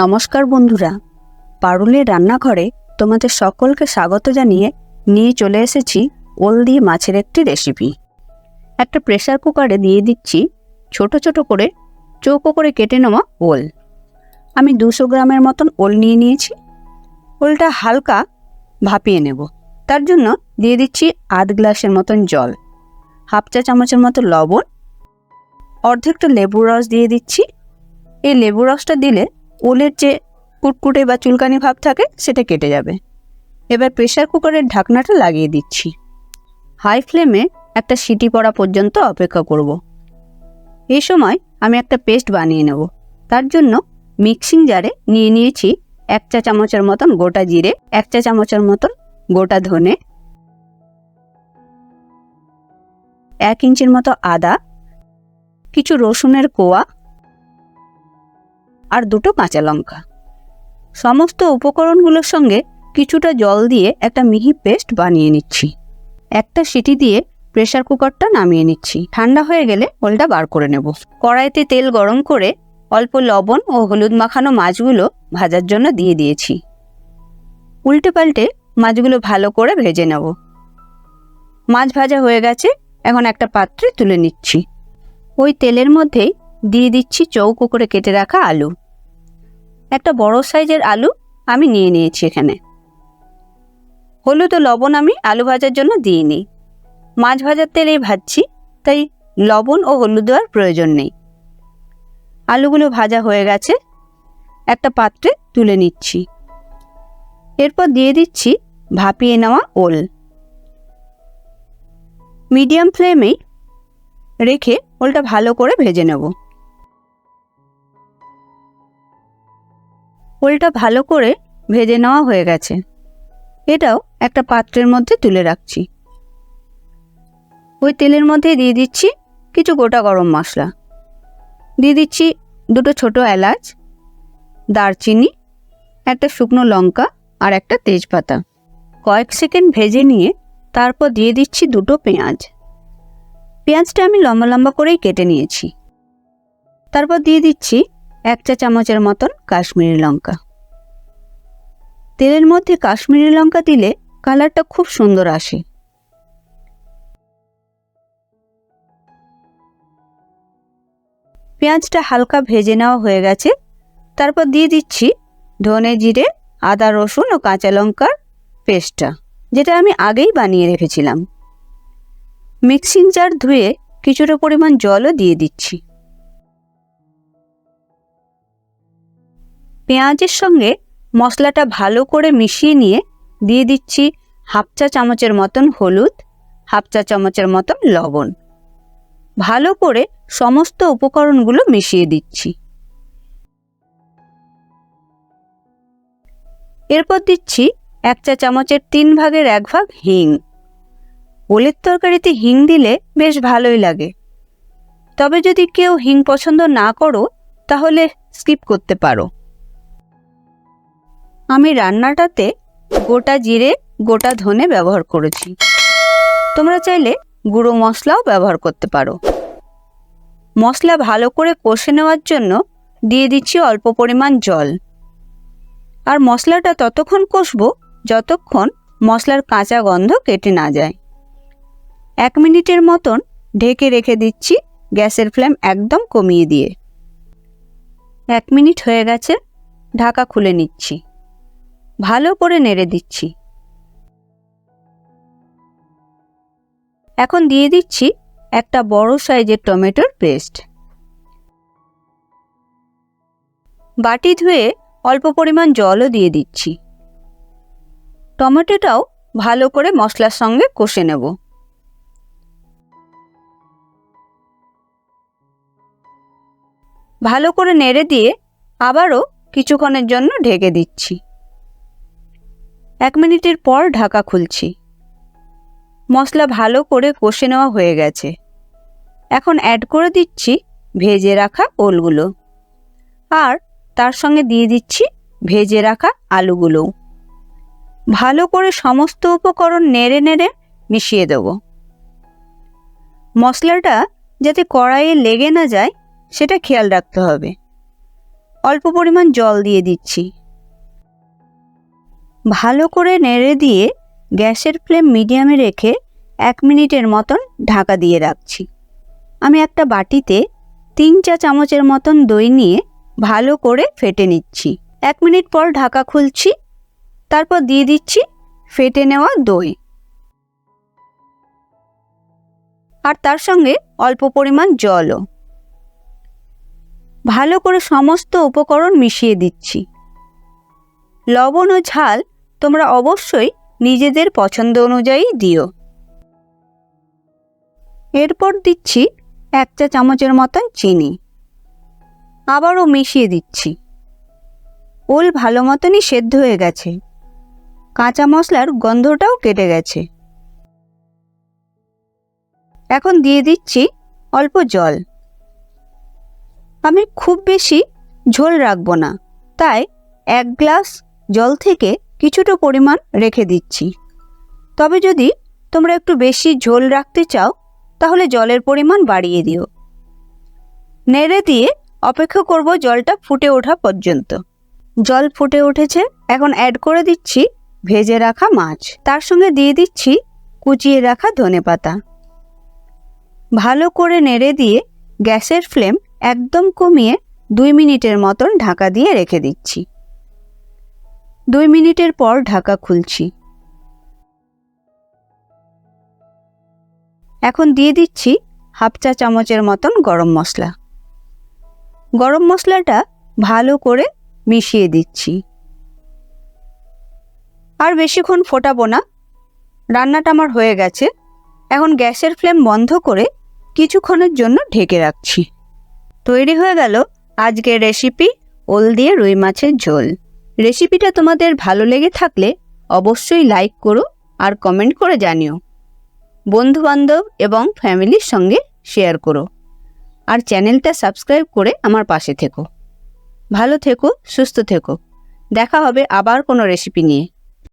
নমস্কার বন্ধুরা, পারুলের রান্নাঘরে তোমাদের সকলকে স্বাগত জানিয়ে নিয়ে চলে এসেছি ওল দিয়ে মাছের একটি রেসিপি একটা প্রেসার কুকারে দিয়ে দিচ্ছি ছোট ছোট করে, চৌকো করে কেটে নেওয়া ওল। আমি দুশো গ্রামের মতন ওল নিয়ে নিয়েছি। ওলটা হালকা ভাপিয়ে নেব। তার জন্য দিয়ে দিচ্ছি আধ গ্লাসের মতন জল, হাফ চা চামচের মতো লবণ, অর্ধেকটা লেবুর রস দিয়ে দিচ্ছি। এই লেবু রসটা দিলে ওলের যে কুটকুটে বা চুলকানি ভাব থাকে, সেটা কেটে যাবে। এবার প্রেসার কুকারের ঢাকনাটা লাগিয়ে দিচ্ছি। হাই ফ্লেমে একটা সিটি পড়া পর্যন্ত অপেক্ষা করব। এই সময় আমি একটা পেস্ট বানিয়ে নেব। তার জন্য মিক্সিং জারে নিয়ে নিয়েছি এক চা চামচের মতন গোটা জিরে, এক চা চামচের মতন গোটা ধনে, এক ইঞ্চির মতো আদা, কিছু রসুনের কোয়া আর দুটো কাঁচা লঙ্কা। সমস্ত উপকরণগুলোর সঙ্গে কিছুটা জল দিয়ে একটা মিহি পেস্ট বানিয়ে নিচ্ছি। একটা সিটি দিয়ে প্রেশার কুকারটা নামিয়ে নিচ্ছি। ঠান্ডা হয়ে গেলে ওলটা বার করে নেব। কড়াইতে তেল গরম করে অল্প লবণ ও হলুদ মাখানো মাছগুলো ভাজার জন্য দিয়ে দিয়েছি। উল্টে পাল্টে মাছগুলো ভালো করে ভেজে নেব। মাছ ভাজা হয়ে গেছে, এখন একটা পাত্রে তুলে নিচ্ছি। ওই তেলের মধ্যেই দিয়ে দিচ্ছি চৌকো করে কেটে রাখা আলু। একটা বড় সাইজের আলু আমি নিয়ে নিয়েছি এখানে। হলুদ ও লবণ আমি আলু ভাজার জন্য দিইনি। মাছ ভাজার তেলেই ভাজছি, তাই লবণ ও হলুদ দেওয়ার প্রয়োজন নেই। আলুগুলো ভাজা হয়ে গেছে, একটা পাত্রে তুলে নিচ্ছি। এরপর দিয়ে দিচ্ছি ভাপিয়ে নেওয়া ওল। মিডিয়াম ফ্লেমেই রেখে ওলটা ভালো করে ভেজে নেব। ওলটা ভালো করে ভেজে নেওয়া হয়ে গেছে। এটাও একটা পাত্রের মধ্যে তুলে রাখছি। ওই তেলের মধ্যে দিয়ে দিচ্ছি কিছু গোটা গরম মশলা। দিয়ে দিচ্ছি দুটো ছোট এলাচ, দারচিনি, একটা শুকনো লঙ্কা আর একটা তেজপাতা। কয়েক সেকেন্ড ভেজে নিয়ে তারপর দিয়ে দিচ্ছি দুটো পেঁয়াজ। পেঁয়াজটা আমি লম্বা লম্বা করেই কেটে নিয়েছি। তারপর দিয়ে দিচ্ছি এক চা চামচের মতন কাশ্মীরি লঙ্কা। তেলের মধ্যে কাশ্মীরি লঙ্কা দিলে কালারটা খুব সুন্দর আসে। পেঁয়াজটা হালকা ভেজে নেওয়া হয়ে গেছে। তারপর দিয়ে দিচ্ছি ধনে জিরে, আদা রসুন ও কাঁচা লঙ্কার পেস্টটা, যেটা আমি আগেই বানিয়ে রেখেছিলাম। মিক্সিং জার ধুয়ে কিছুটা পরিমাণ জলও দিয়ে দিচ্ছি। পেঁয়াজের সঙ্গে মশলাটা ভালো করে মিশিয়ে নিয়ে দিয়ে দিচ্ছি হাফ চা চামচের মতন হলুদ, হাফ চা চামচের মতন লবণ। ভালো করে সমস্ত উপকরণগুলো মিশিয়ে দিচ্ছি। এরপর দিচ্ছি এক চা চামচের তিন ভাগের এক ভাগ হিং। ওলের তরকারিতে হিং দিলে বেশ ভালোই লাগে। তবে যদি কেউ হিং পছন্দ না করো, তাহলে স্কিপ করতে পারো। আমি রান্নাটাতে গোটা জিরে, গোটা ধনে ব্যবহার করেছি। তোমরা চাইলে গুঁড়ো মশলাও ব্যবহার করতে পারো। মশলা ভালো করে কষে নেওয়ার জন্য দিয়ে দিচ্ছি অল্প পরিমাণ জল। আর মশলাটা ততক্ষণ কষবো যতক্ষণ মশলার কাঁচা গন্ধ কেটে না যায়। এক মিনিটের মতন ঢেকে রেখে দিচ্ছি গ্যাসের ফ্লেম একদম কমিয়ে দিয়ে। এক মিনিট হয়ে গেছে, ঢাকা খুলে নিচ্ছি। ভালো করে নেড়ে দিচ্ছি। এখন দিয়ে দিচ্ছি একটা বড় সাইজের টমেটোর পেস্ট। বাটি ধুয়ে অল্প পরিমাণ জলও দিয়ে দিচ্ছি। টমেটোটাও ভালো করে মশলার সঙ্গে কষে নেব। ভালো করে নেড়ে দিয়ে আবারও কিছুক্ষণের জন্য ঢেকে দিচ্ছি। এক মিনিটের পর ঢাকা খুলছি। মশলা ভালো করে কষে নেওয়া হয়ে গেছে। এখন অ্যাড করে দিচ্ছি ভেজে রাখা ওলগুলো। আর তার সঙ্গে দিয়ে দিচ্ছি ভেজে রাখা আলুগুলো। ভালো করে সমস্ত উপকরণ নেড়ে নেড়ে মিশিয়ে দেব। মশলাটা যাতে কড়াইয়ে লেগে না যায়, সেটা খেয়াল রাখতে হবে। অল্প পরিমাণ জল দিয়ে দিচ্ছি। ভালো করে নেড়ে দিয়ে গ্যাসের ফ্লেম মিডিয়ামে রেখে এক মিনিটের মতন ঢাকা দিয়ে রাখছি। আমি একটা বাটিতে তিন চা চামচের মতন দই নিয়ে ভালো করে ফেটে নিচ্ছি। এক মিনিট পর ঢাকা খুলছি, তারপর দিয়ে দিচ্ছি ফেটে নেওয়া দই। আর তার সঙ্গে অল্প পরিমাণ জলও। ভালো করে সমস্ত উপকরণ মিশিয়ে দিচ্ছি। লবণ ও ঝাল তোমরা অবশ্যই নিজেদের পছন্দ অনুযায়ী দিও। এরপর দিচ্ছি এক চা চামচের মতন চিনি। আবারও মিশিয়ে দিচ্ছি। ওল ভালো মতনই সেদ্ধ হয়ে গেছে। কাঁচা মশলার গন্ধটাও কেটে গেছে। এখন দিয়ে দিচ্ছি অল্প জল। আমি খুব বেশি ঝোল রাখব না। তাই এক গ্লাস জল থেকে কিছুটা পরিমাণ রেখে দিচ্ছি। তবে যদি তোমরা একটু বেশি ঝোল রাখতে চাও, তাহলে জলের পরিমাণ বাড়িয়ে দিও। নেড়ে দিয়ে অপেক্ষা করব জলটা ফুটে ওঠা পর্যন্ত। জল ফুটে উঠেছে, এখন অ্যাড করে দিচ্ছি ভেজে রাখা মাছ। তার সঙ্গে দিয়ে দিচ্ছি কুচিয়ে রাখা ধনেপাতা ভালো করে নেড়ে দিয়ে গ্যাসের ফ্লেম একদম কমিয়ে দুই মিনিটের মতন ঢাকা দিয়ে রেখে দিচ্ছি। দুই মিনিটের পর ঢাকা খুলছি। এখন দিয়ে দিচ্ছি হাফ চা চামচের মতন গরম মশলা। গরম মশলাটা ভালো করে মিশিয়ে দিচ্ছি। আর বেশিক্ষণ ফোটাবো না। রান্নাটা আমার হয়ে গেছে। এখন গ্যাসের ফ্লেম বন্ধ করে কিছুক্ষণের জন্য ঢেকে রাখছি। তৈরি হয়ে গেল আজকের রেসিপি, ওল দিয়ে রুই মাছের ঝোল। রেসিপিটা তোমাদের ভালো লেগে থাকলে অবশ্যই লাইক করো আর কমেন্ট করে জানিও। বন্ধুবান্ধব এবং ফ্যামিলির সঙ্গে শেয়ার করো আর চ্যানেলটা সাবস্ক্রাইব করে আমার পাশে থেকো। ভালো থেকো, সুস্থ থেকো। দেখা হবে আবার কোনো রেসিপি নিয়ে।